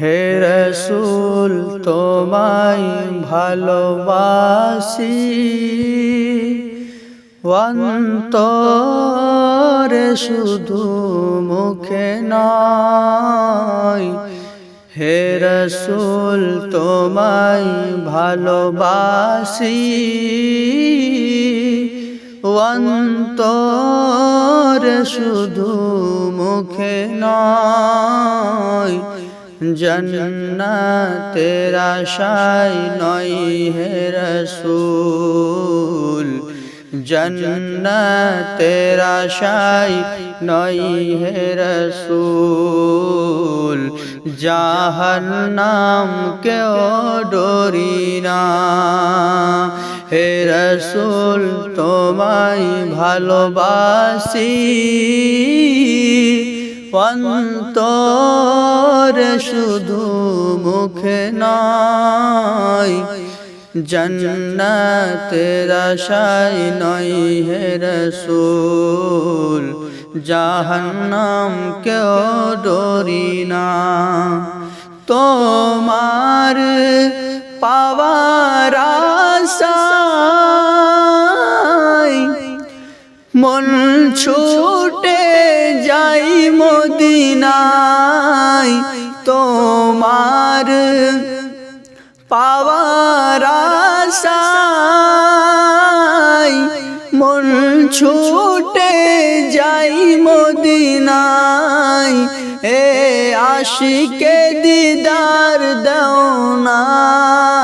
হে রসুল, তোমায় ভালোবাসি। অন্তরে শুধু মুখে নয়, হে রসুল, তোমায় ভালোবাসি। অন্তরে শুধু মুখে নয় জন্নতের আশায় নয় হে রসুল। জন্নতের আশায় নয় হে রসুল। জাহান্নাম কেউ ডরি না। হে রসুল, তোমায় ভালোবাসি। অন্তর শুধু মুখে নয় জন্নতের আশায় নয় হে রসুল জাহান্নাম কেউ ডরি না। তোমার পাওয়ার আশায় মন ছুটে যাই মদিনায়, তোমার পাওয়ার মন ছুটে যাই মদিনায়, এ আশিকে দিদার দাও না এ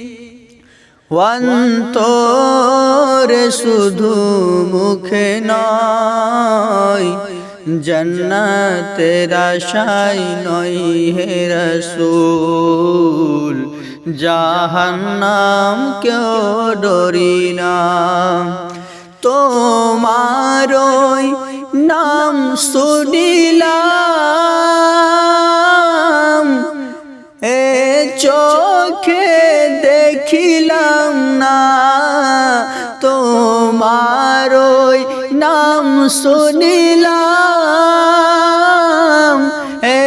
অন্তরে শুধু মুখে নয়, জন্নতের আশায় নয় হে রসুল জাহান্নাম কেউ ডরি না। তোমারই নাম শুনিলাম না, তোমার ওই নাম শুনিলাম, এ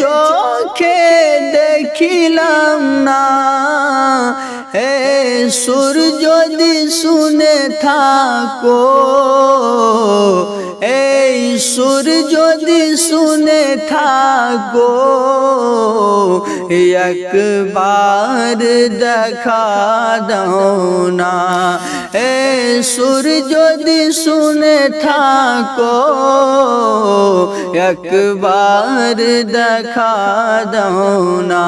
চোখে দেখিলাম না, এ সুর যদি শুনে থাকো, এই সুর যদি শুনে থাকো একবার দেখা দাও না এ সুর যদি শুনে থাকো, একবার দেখা দাও না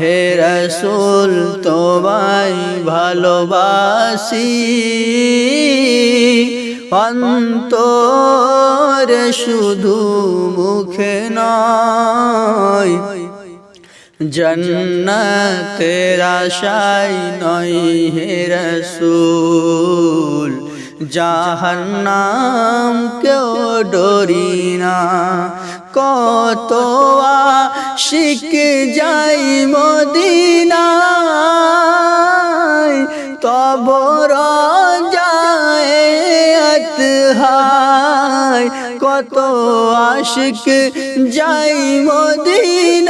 হে রসুল, তোমায় ভালোবাসি। অন্তর শুধু মুখে নয় জন্নতের আশায় নয় হে রসুল। জাহান্নাম কেউ ডরি না। কত শিখ যাই মদিনায় তবর যায় কত আশিক যাই মদিনায়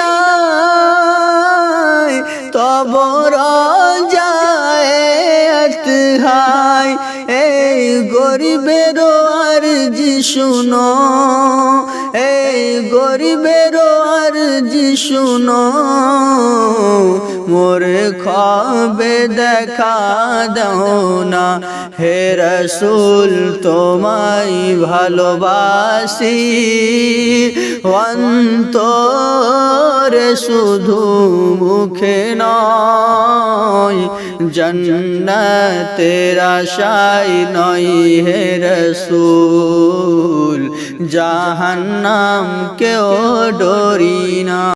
গরিবের আর জি শুনো, এই গরিবের আর জি শুনো। মোরে খাবে দেখা দাও না, হে রসুল তোমায় ভালোবাসি। অন্তরে শুধু মুখে নয় জন্নতের আশায় নয় হে রসুল জাহান্নাম কেউ ডরি না।